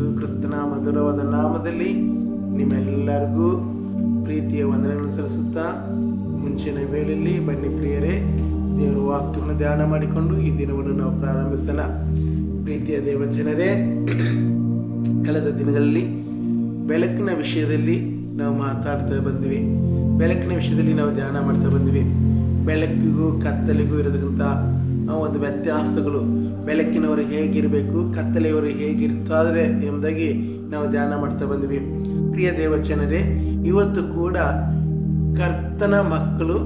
ಯೇಸು ಕ್ರಿಸ್ತನ ಮಧುರವಾದ ನಾಮದಲ್ಲಿ ನಿಮ್ಮೆಲ್ಲರಿಗೂ ಪ್ರೀತಿಯ ವಂದನೆಯನ್ನು ಸಲ್ಲಿಸುತ್ತಾ ಮುಂಚಿನ ವೇಳೆಯಲ್ಲಿ ಬನ್ನಿ ಪ್ರಿಯರೇ, ದೇವರ ವಾಕ್ಯವನ್ನು ಧ್ಯಾನ ಮಾಡಿಕೊಂಡು ಈ ದಿನವನ್ನು ನಾವು ಪ್ರಾರಂಭಿಸೋಣ. ಪ್ರೀತಿಯ ದೇವ ಜನರೇ, ಕಳೆದ ದಿನಗಳಲ್ಲಿ ಬೆಳಕಿನ ವಿಷಯದಲ್ಲಿ ನಾವು ಮಾತಾಡ್ತಾ ಬಂದಿವಿ. ಬೆಳಕಿನ ವಿಷಯದಲ್ಲಿ ನಾವು ಧ್ಯಾನ ಮಾಡ್ತಾ ಬಂದ್ವಿ. ಬೆಳಕಿಗೂ ಕತ್ತಲಿಗೂ ಇರೋದ್ರಿಂದ ಆ ಒಂದು ವ್ಯತ್ಯಾಸಗಳು ಬೆಳಕಿನವರು ಹೇಗಿರಬೇಕು, ಕತ್ತಲೆಯವರು ಹೇಗಿರ್ತಾರೆ ಎಂಬುದಾಗಿ ನಾವು ಧ್ಯಾನ ಮಾಡ್ತಾ ಬಂದ್ವಿ. ಪ್ರಿಯ ದೇವಚನರೇ ಇವತ್ತು ಕೂಡ ಕರ್ತನ ಮಕ್ಕಳು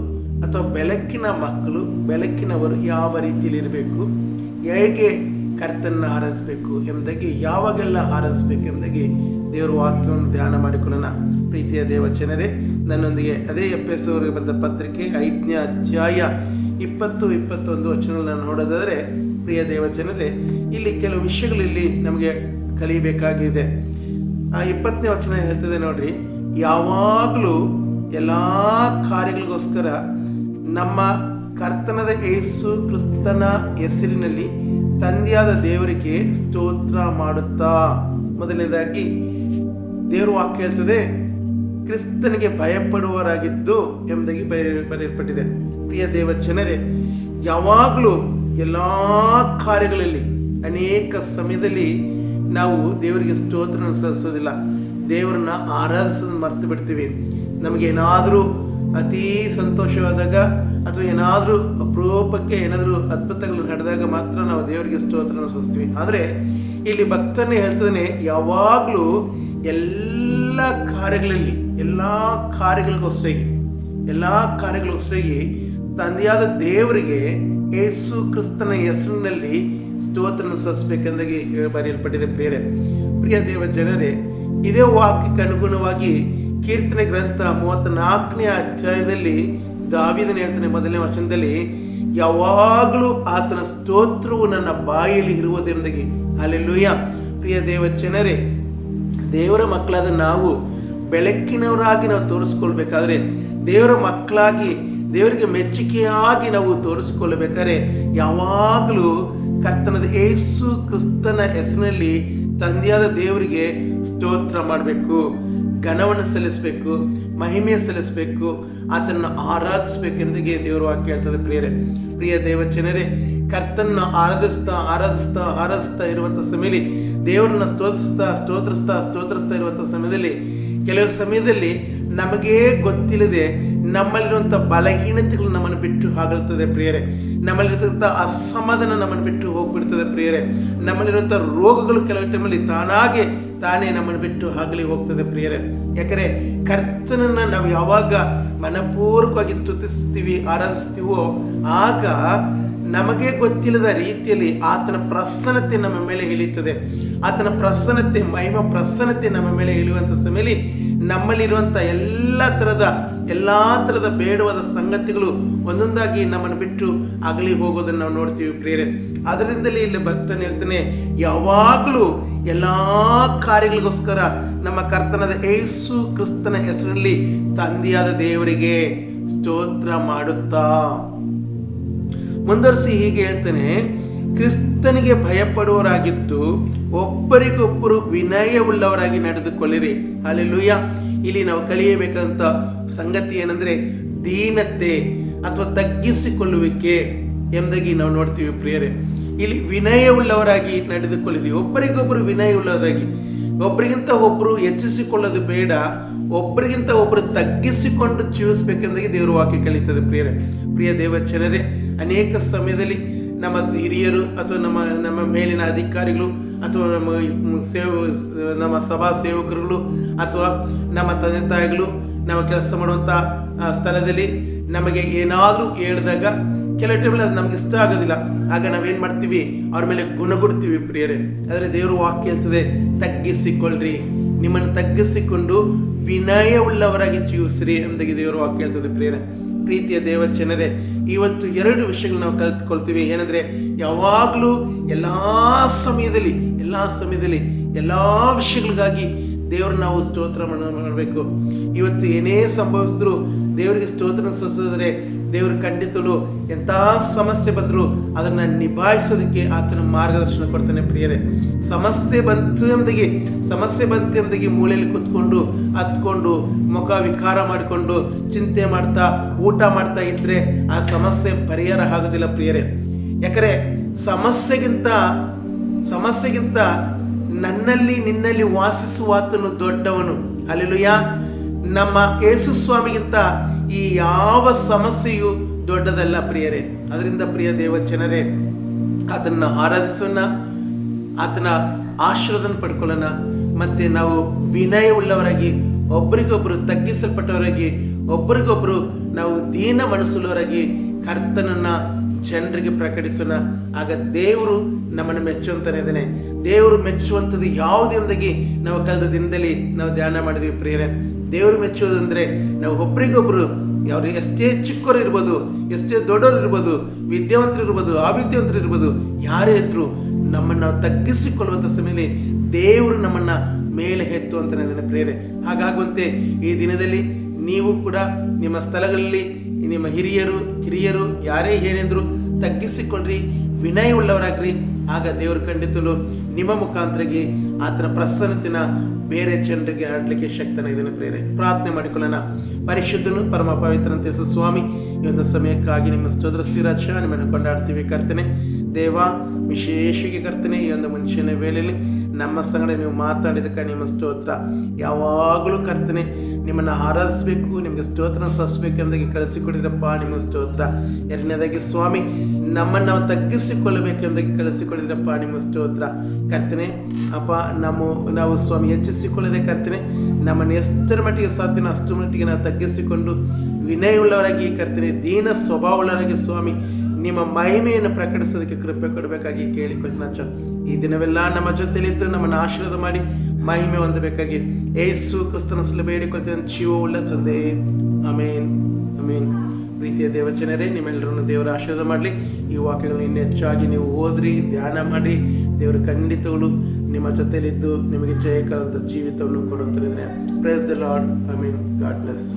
ಅಥವಾ ಬೆಳಕಿನ ಮಕ್ಕಳು ಬೆಳಕಿನವರು ಯಾವ ರೀತಿಯಲ್ಲಿ ಇರಬೇಕು ಹೇಗೆ ಕರ್ತನ ಆರಾಧಿಸಬೇಕು ಎಂಬುದಾಗಿ, ಯಾವಾಗೆಲ್ಲ ಆರಾಧಿಸಬೇಕು ಎಂಬುದಾಗಿ ದೇವರ ವಾಕ್ಯವನ್ನು ಧ್ಯಾನ ಮಾಡಿಕೊಳ್ಳೋಣ. ಪ್ರೀತಿಯ ದೇವಚನರೇ ನನ್ನೊಂದಿಗೆ ಅದೇ ಎಫ್ ಎಸ್ ಪತ್ರಿಕೆ ಐದನೇ ಅಧ್ಯಾಯ ಇಪ್ಪತ್ತು, ಇಪ್ಪತ್ತೊಂದು ವಚನಗಳನ್ನು ನೋಡೋದಾದರೆ, ಪ್ರಿಯ ದೇವಜನರೇ, ಇಲ್ಲಿ ಕೆಲವು ವಿಷಯಗಳಲ್ಲಿ ನಮಗೆ ಕಲಿಯಬೇಕಾಗಿದೆ. ಆ ಇಪ್ಪತ್ತನೇ ವಚನ ಹೇಳ್ತದೆ ನೋಡ್ರಿ, ಯಾವಾಗಲೂ ಎಲ್ಲ ಕಾರ್ಯಗಳಿಗೋಸ್ಕರ ನಮ್ಮ ಕರ್ತನದ ಯೇಸು ಕ್ರಿಸ್ತನ ಹೆಸರಿನಲ್ಲಿ ತಂದೆಯಾದ ದೇವರಿಗೆ ಸ್ತೋತ್ರ ಮಾಡುತ್ತಾ. ಮೊದಲನೇದಾಗಿ, ದೇವರು ವಾಕ್ಯ ಹೇಳ್ತದೆ, ಕ್ರಿಸ್ತನಿಗೆ ಭಯಪಡುವವರಾಗಿದ್ದು ಎಂಬುದಾಗಿ ಬರೆ ಬರೆಯಲ್ಪಟ್ಟಿದೆ. ಪ್ರಿಯ ದೇವ ಜನರೇ, ಯಾವಾಗಲೂ ಎಲ್ಲ ಕಾರ್ಯಗಳಲ್ಲಿ, ಅನೇಕ ಸಮಯದಲ್ಲಿ ನಾವು ದೇವರಿಗೆ ಸ್ತೋತ್ರ ಸಲ್ಲಿಸೋದಿಲ್ಲ. ದೇವರನ್ನ ಆರಾಧಿಸೋದು ಮರ್ತು ಬಿಡ್ತೀವಿ. ನಮಗೇನಾದರೂ ಅತೀ ಸಂತೋಷವಾದಾಗ ಅಥವಾ ಏನಾದರೂ ಅಪರೂಪಕ್ಕೆ ಏನಾದರೂ ಅದ್ಭುತಗಳು ನಡೆದಾಗ ಮಾತ್ರ ನಾವು ದೇವರಿಗೆ ಸ್ತೋತ್ರ ಸಲ್ಲಿಸ್ತೀವಿ. ಆದರೆ, ಇಲ್ಲಿ ಭಕ್ತನೇ ಹೇಳ್ತಾನೆ, ಯಾವಾಗಲೂ ಎಲ್ಲ ಕಾರ್ಯಗಳಲ್ಲಿ, ಎಲ್ಲ ಕಾರ್ಯಗಳಿಗೋಸ್ಕರಾಗಿ ಎಲ್ಲ ಕಾರ್ಯಗಳಿಗೋಸ್ಕರಾಗಿ ತಂದೆಯಾದ ದೇವರಿಗೆ ಯೇಸು ಕ್ರಿಸ್ತನ ಹೆಸರಿನಲ್ಲಿ ಸ್ತೋತ್ರನ ಸಲ್ಲಿಸಬೇಕೆಂದಾಗಿ ಬರೆಯಲ್ಪಟ್ಟಿದೆ ಬೇರೆ ಪ್ರಿಯ ದೇವ ಜನರೇ, ಇದೇ ವಾಕ್ಯಕ್ಕೆ ಅನುಗುಣವಾಗಿ ಕೀರ್ತನೆ ಗ್ರಂಥ ಮೂವತ್ತ ನಾಲ್ಕನೇ ಅಧ್ಯಾಯದಲ್ಲಿ ದಾವಿದನ ಹೇಳ್ತಾನೆ ಮೊದಲನೇ ವಚನದಲ್ಲಿ, ಯಾವಾಗಲೂ ಆತನ ಸ್ತೋತ್ರವು ನನ್ನ ಬಾಯಲ್ಲಿ ಇರುವುದೆಂದಾಗಿ. ಅಲ್ಲೆಲ್ಲೂಯ್ಯ ಪ್ರಿಯ ದೇವ ಜನರೇ, ದೇವರ ಮಕ್ಕಳಾದ ನಾವು ಬೆಳಕಿನವರಾಗಿ ನಾವು ತೋರಿಸ್ಕೊಳ್ಬೇಕಾದ್ರೆ, ದೇವರ ಮಕ್ಕಳಾಗಿ ದೇವರಿಗೆ ಮೆಚ್ಚುಗೆಯಾಗಿ ನಾವು ತೋರಿಸಿಕೊಳ್ಳಬೇಕಾದ್ರೆ ಯಾವಾಗಲೂ ಕರ್ತನದ ಏಸು ಕ್ರಿಸ್ತನ ಹೆಸರಿನಲ್ಲಿ ತಂದೆಯಾದ ದೇವರಿಗೆ ಸ್ತೋತ್ರ ಮಾಡಬೇಕು, ಘನವನ್ನು ಸಲ್ಲಿಸಬೇಕು ಮಹಿಮೆ ಸಲ್ಲಿಸಬೇಕು, ಆತನನ್ನು ಆರಾಧಿಸಬೇಕೆಂದಿಗೆ ದೇವರು ವಾಕ್ಯ ಹೇಳ್ತದೆ ಪ್ರಿಯರೇ, ಪ್ರಿಯ ದೇವಚನರೇ ಕರ್ತನ ಆರಾಧಿಸ್ತಾ ಆರಾಧಿಸ್ತಾ ಆರಾಧಿಸ್ತಾ ಇರುವಂಥ ಸಮಯದಲ್ಲಿ, ದೇವರನ್ನ ಸ್ತೋತ್ರಿಸ್ತಾ ಸ್ತೋತ್ರಿಸ್ತಾ ಸ್ತೋತ್ರಿಸ್ತಾ ಇರುವಂಥ ಸಮಯದಲ್ಲಿ, ಕೆಲವು ಸಮಯದಲ್ಲಿ ನಮಗೇ ಗೊತ್ತಿಲ್ಲದೆ ನಮ್ಮಲ್ಲಿರುವಂಥ ಬಲಹೀನತೆಗಳು ನಮ್ಮನ್ನು ಬಿಟ್ಟು ಹಾಗಲ್ತದೆ ಪ್ರಿಯರೇ. ನಮ್ಮಲ್ಲಿರ್ತಕ್ಕಂಥ ಅಸಮಾಧಾನ ನಮ್ಮನ್ನು ಬಿಟ್ಟು ಹೋಗ್ಬಿಡ್ತದೆ ಪ್ರಿಯರೇ. ನಮ್ಮಲ್ಲಿರುವಂಥ ರೋಗಗಳು ಕೆಲವು ಟೈಮಲ್ಲಿ ತಾನಾಗೆ ತಾನೇ ನಮ್ಮನ್ನು ಬಿಟ್ಟು ಹಾಗಲಿ ಹೋಗ್ತದೆ ಪ್ರಿಯರೇ. ಯಾಕಂದರೆ ಕರ್ತನನ್ನು ನಾವು ಯಾವಾಗ ಮನಪೂರ್ವಕವಾಗಿ ಸ್ತುತಿಸ್ತೀವಿ, ಆರಾಧಿಸ್ತೀವೋ, ಆಗ ನಮಗೆ ಗೊತ್ತಿಲ್ಲದ ರೀತಿಯಲ್ಲಿ ಆತನ ಪ್ರಸನ್ನತೆ ನಮ್ಮ ಮೇಲೆ ಇಳಿಯುತ್ತದೆ ಆತನ ಪ್ರಸನ್ನತೆ, ಮಹಿಮ ಪ್ರಸನ್ನತೆ ನಮ್ಮ ಮೇಲೆ ಇಳಿಯುವಂಥ ಸಮಯದಲ್ಲಿ ನಮ್ಮಲ್ಲಿರುವಂಥ ಎಲ್ಲ ಥರದ ಎಲ್ಲ ಥರದ ಬೇಡವಾದ ಸಂಗತಿಗಳು ಒಂದೊಂದಾಗಿ ನಮ್ಮನ್ನು ಬಿಟ್ಟು ಅಗಲಿ ಹೋಗೋದನ್ನು ನಾವು ನೋಡ್ತೀವಿ ಪ್ರೇರೆ ಅದರಿಂದಲೇ ಇಲ್ಲಿ ಭಕ್ತನು ಹೇಳ್ತಾನೆ, ಯಾವಾಗಲೂ ಎಲ್ಲ ಕಾರ್ಯಗಳಿಗೋಸ್ಕರ ನಮ್ಮ ಕರ್ತನದ ಏಸು ಕ್ರಿಸ್ತನ ಹೆಸರಲ್ಲಿ ತಂದೆಯಾದ ದೇವರಿಗೆ ಸ್ತೋತ್ರ ಮಾಡುತ್ತಾ. ಮುಂದುವರಿಸಿ ಹೀಗೆ ಹೇಳ್ತಾನೆ ಕ್ರಿಸ್ತನಿಗೆ ಭಯಪಡುವವರಾಗಿದ್ದು ಒಬ್ಬರಿಗೊಬ್ಬರು ವಿನಯವುಳ್ಳವರಾಗಿ ನಡೆದುಕೊಳ್ಳಿರಿ. ಅಲ್ಲೆಲ್ಲೂಯ್ಯ ಇಲ್ಲಿ ನಾವು ಕಲಿಯಬೇಕಂತ ಸಂಗತಿ ಏನಂದ್ರೆ ದೀನತೆ ಅಥವಾ ತಗ್ಗಿಸಿಕೊಳ್ಳುವಿಕೆ ಎಂಬುದಾಗಿ ನಾವು ನೋಡ್ತೀವಿ ಪ್ರಿಯರೇ. ಇಲ್ಲಿ ವಿನಯವುಳ್ಳವರಾಗಿ ನಡೆದುಕೊಳ್ಳಿರಿ. ಒಬ್ಬರಿಗೊಬ್ಬರು ವಿನಯವುಳ್ಳವರಾಗಿ. ಒಬ್ಬರಿಗಿಂತ ಒಬ್ಬರು ಹೆಚ್ಚಿಸಿಕೊಳ್ಳೋದು ಬೇಡ. ಒಬ್ಬರಿಗಿಂತ ಒಬ್ಬರು ತಗ್ಗಿಸಿಕೊಂಡು ಜೀವಿಸ್ಬೇಕೆಂದಾಗಿ ದೇವರ ವಾಕ್ಯ ಕಲಿತದೆ ಪ್ರಿಯರೇ. ಪ್ರಿಯ ದೇವಚನರೇ ಅನೇಕ ಸಮಯದಲ್ಲಿ ನಮ್ಮ ಹಿರಿಯರು ಅಥವಾ ನಮ್ಮ ನಮ್ಮ ಮೇಲಿನ ಅಧಿಕಾರಿಗಳು ಅಥವಾ ನಮ್ಮ ಸೇವ, ನಮ್ಮ ಸಭಾ ಸೇವಕರುಗಳು ಅಥವಾ ನಮ್ಮ ತಂದೆ ತಾಯಿಗಳು ನಾವು ಕೆಲಸ ಮಾಡುವಂಥ ಸ್ಥಳದಲ್ಲಿ ನಮಗೆ ಏನಾದರೂ ಹೇಳಿದಾಗ ಕೆಲವು ಟೈಮಲ್ಲಿ ಅದು ನಮ್ಗೆ ಇಷ್ಟ ಆಗೋದಿಲ್ಲ. ಆಗ ನಾವೇನು ಮಾಡ್ತೀವಿ? ಅವ್ರ ಮೇಲೆ ಗುಣಗುಡ್ತೀವಿ ಪ್ರಿಯರೇ. ಆದರೆ ದೇವರು ವಾಕ್ಯ ಹೇಳ್ತದೆ, ತಗ್ಗಿಸಿಕೊಳ್ಳ್ರಿ. ನಿಮ್ಮನ್ನು ತಗ್ಗಿಸಿಕೊಂಡು ವಿನಯವುಳ್ಳವರಾಗಿ ಜೀವಿಸ್ರಿ ಅಂದಾಗಿ ದೇವರು ವಾಕ್ಯ ಹೇಳ್ತದೆ ಪ್ರಿಯರೇ. ಪ್ರೀತಿಯ ದೇವ ಜನರೇ, ಇವತ್ತು ಎರಡು ವಿಷಯಗಳು ನಾವು ಕಲ್ತ್ಕೊಳ್ತೀವಿ. ಏನಂದರೆ, ಯಾವಾಗಲೂ ಎಲ್ಲ ಸಮಯದಲ್ಲಿ ಎಲ್ಲ ಸಮಯದಲ್ಲಿ, ಎಲ್ಲ ವಿಷಯಗಳಿಗಾಗಿ ದೇವ್ರನ್ನ ನಾವು ಸ್ತೋತ್ರ ಮಾಡಬೇಕು. ಇವತ್ತು ಏನೇ ಸಂಭವಿಸಿದ್ರು ದೇವರಿಗೆ ಸ್ತೋತ್ರ ಸಲ್ಲಿಸೋದ್ರೆ ದೇವರು ಖಂಡಿತಲು ಎಂಥ ಸಮಸ್ಯೆ ಬಂದರೂ ಅದನ್ನು ನಿಭಾಯಿಸೋದಕ್ಕೆ ಆತನ ಮಾರ್ಗದರ್ಶನ ಕೊಡ್ತಾನೆ ಪ್ರಿಯರೇ. ಸಮಸ್ಯೆ ಬಂತು ಎಂಬುದಾಗಿ, ಸಮಸ್ಯೆ ಬಂತು ಎಂಬುದಾಗಿ ಮೂಲೆಯಲ್ಲಿ ಕೂತ್ಕೊಂಡು ಹತ್ಕೊಂಡು ಮುಖ ವಿಕಾರ ಮಾಡಿಕೊಂಡು, ಚಿಂತೆ ಮಾಡ್ತಾ, ಊಟ ಮಾಡ್ತಾ ಇದ್ದರೆ ಆ ಸಮಸ್ಯೆ ಪರಿಹಾರ ಆಗೋದಿಲ್ಲ ಪ್ರಿಯರೇ. ಯಾಕರೆ ಸಮಸ್ಯೆಗಿಂತ ಸಮಸ್ಯೆಗಿಂತ ನನ್ನಲ್ಲಿ, ನಿನ್ನಲ್ಲಿ ವಾಸಿಸುವಾತನು ದೊಡ್ಡವನು. ಅಲ್ಲೆಲುಯ್ಯ ನಮ್ಮ ಯೇಸು ಸ್ವಾಮಿಗಿಂತ ಈ ಯಾವ ಸಮಸ್ಯೆಯು ದೊಡ್ಡದಲ್ಲ ಪ್ರಿಯರೇ. ಅದರಿಂದ ಪ್ರಿಯ ದೇವ ಜನರೇ, ಅದನ್ನು ಆರಾಧಿಸೋಣ ಆತನ ಆಶೀರ್ವಾದನ ಪಡ್ಕೊಳ್ಳೋಣ. ಮತ್ತು ನಾವು ವಿನಯವುಳ್ಳವರಾಗಿ ಒಬ್ರಿಗೊಬ್ಬರು ತಗ್ಗಿಸಲ್ಪಟ್ಟವರಾಗಿ ಒಬ್ರಿಗೊಬ್ಬರು ನಾವು ದೀನ ಮನಸ್ಸುಳ್ಳವರಾಗಿ ಕರ್ತನನ್ನು ಜನರಿಗೆ ಪ್ರಕಟಿಸೋಣ. ಆಗ ದೇವರು ನಮ್ಮನ್ನು ಮೆಚ್ಚುವಂತಾನೆ ಇದ್ದಾನೆ. ದೇವರು ಮೆಚ್ಚುವಂಥದ್ದು ಯಾವುದೇ ಒಂದಾಗಿ ನಾವು ಕಳೆದ ದಿನದಲ್ಲಿ ನಾವು ಧ್ಯಾನ ಮಾಡಿದ್ವಿ ಪ್ರಿಯರೇ. ದೇವರು ಮೆಚ್ಚುವುದಂದರೆ ನಾವು ಒಬ್ರಿಗೊಬ್ಬರು ಯಾರು ಎಷ್ಟೇ ಚಿಕ್ಕವರು ಇರ್ಬೋದು, ಎಷ್ಟೇ ದೊಡ್ಡವರು ಇರ್ಬೋದು, ವಿದ್ಯಾವಂತರು ಇರ್ಬೋದು, ಅವಿದ್ಯಾವಂತರು ಇರ್ಬೋದು, ಯಾರೇ ಇದ್ದರೂ ನಮ್ಮನ್ನು ನಾವು ತಗ್ಗಿಸಿಕೊಳ್ಳುವಂಥ ಸಮಯದಲ್ಲಿ ದೇವರು ನಮ್ಮನ್ನು ಮೇಲೆ ಹೆತ್ತು ಅಂತ ನನ್ನ ಪ್ರೇರೆ ಹಾಗಾಗುವಂತೆ ಈ ದಿನದಲ್ಲಿ ನೀವು ಕೂಡ ನಿಮ್ಮ ಸ್ಥಳಗಳಲ್ಲಿ ನಿಮ್ಮ ಹಿರಿಯರು, ಕಿರಿಯರು, ಯಾರೇ ಹೇಳಿದ್ರು ತಗ್ಗಿಸಿಕೊಂಡ್ರಿ, ವಿನಯ ಉಳ್ಳವರಾಗ್ರಿ. ಆಗ ದೇವರು ಖಂಡಿತಲು ನಿಮ್ಮ ಮುಖಾಂತರಗಿ ಆತನ ಪ್ರಸನ್ನತೆನ ಬೇರೆ ಜನರಿಗೆ ಹರಡಲಿಕ್ಕೆ ಶಕ್ತನ ಇದನ್ನು ಪ್ರೇರೆ ಪ್ರಾರ್ಥನೆ ಮಾಡಿಕೊಳ್ಳೋಣ. ಪರಿಶುದ್ಧನು ಪರಮ ಪವಿತ್ರನಂತೆ ಸ್ವಾಮಿ ಈ ಒಂದು ಸಮಯಕ್ಕಾಗಿ ನಿಮ್ಮ ಸ್ತೋತ್ರ ಸ್ಥಿರಾಕ್ಷ ನಿಮ್ಮನ್ನು ಕೊಂಡಾಡ್ತೀವಿ ಕರ್ತನೆ. ದೇವ, ವಿಶೇಷವಾಗಿ ಕರ್ತನೆ, ಈ ಒಂದು ಮುಂಚಿನ ವೇಳೆಯಲ್ಲಿ ನಮ್ಮ ಸಂಗಡ ನೀವು ಮಾತಾಡಿದಕ್ಕೆ ನಿಮ್ಮ ಸ್ತೋತ್ರ. ಯಾವಾಗಲೂ ಕರ್ತನೆ, ನಿಮ್ಮನ್ನು ಆರಾಧಿಸಬೇಕು, ನಿಮಗೆ ಸ್ತೋತ್ರ ಸಲ್ಲಿಸಬೇಕು ಎಂಬುದಾಗಿ ಕಳಿಸಿಕೊಡಿದ್ರಪ್ಪ ನಿಮ್ಮ ಸ್ತೋತ್ರ. ಎರಡನೇದಾಗಿ, ಸ್ವಾಮಿ, ನಮ್ಮನ್ನು ನಾವು ತಗ್ಗಿಸಿಕೊಳ್ಳಬೇಕು ಎಂಬುದಾಗಿ ಕಳಿಸಿಕೊಡಿದ್ರಪ್ಪ ನಿಮ್ಮ ಸ್ತೋತ್ರ. ಕರ್ತನೆ, ಅಪ್ಪ, ನಮ್ಮ, ನಾವು ಸ್ವಾಮಿ ಹೆಚ್ಚಿಸಿಕೊಳ್ಳದೆ ಕರ್ತನೆ, ನಮ್ಮನ್ನು ಎಷ್ಟರ ಮಟ್ಟಿಗೆ ಸಾಧ್ಯನೋ ಅಷ್ಟು ಮಟ್ಟಿಗೆ ನಾವು ತಗ್ಗಿಸಿಕೊಂಡು ವಿನಯವುಳ್ಳವರಾಗಿ ಕರ್ತನೆ, ದೀನ ಸ್ವಭಾವವುಳ್ಳವರಾಗಿ ಸ್ವಾಮಿ ನಿಮ್ಮ ಮಹಿಮೆಯನ್ನು ಪ್ರಕಟಿಸೋದಕ್ಕೆ ಕೃಪೆ ಕೊಡಬೇಕಾಗಿ ಅಚ್ಚ ಈ ದಿನವೆಲ್ಲ ನಮ್ಮ ಜೊತೆಲಿದ್ದು ನಮ್ಮನ್ನು ಆಶೀರ್ವಾದ ಮಾಡಿ ಮಹಿಮೆ ಹೊಂದಬೇಕಾಗಿ ಏಸು ಕ್ರಿಸ್ತನ ಸುಲಭ ಜೀವ ಜೀವವುಳ್ಳ ತಂದೆ. ಅಮೇನ್ ಅಮೇನ್ ಪ್ರೀತಿಯ ದೇವಚನರೇ ನಿಮ್ಮೆಲ್ಲರನ್ನು ದೇವರ ಆಶೀರ್ವಾದ ಮಾಡಲಿ. ಈ ವಾಕ್ಯಗಳನ್ನು ಇನ್ನೂ ಹೆಚ್ಚಾಗಿ ನೀವು ಓದ್ರಿ, ಧ್ಯಾನ ಮಾಡಿ. ದೇವರು ಖಂಡಿತಗಳು ನಿಮ್ಮ ಜೊತೆಲಿದ್ದು ನಿಮಗೆ ಜಯಕಾಲದ ಜೀವಿತವನ್ನು ಕೊಡುವಂಥ praise the lord I mean god bless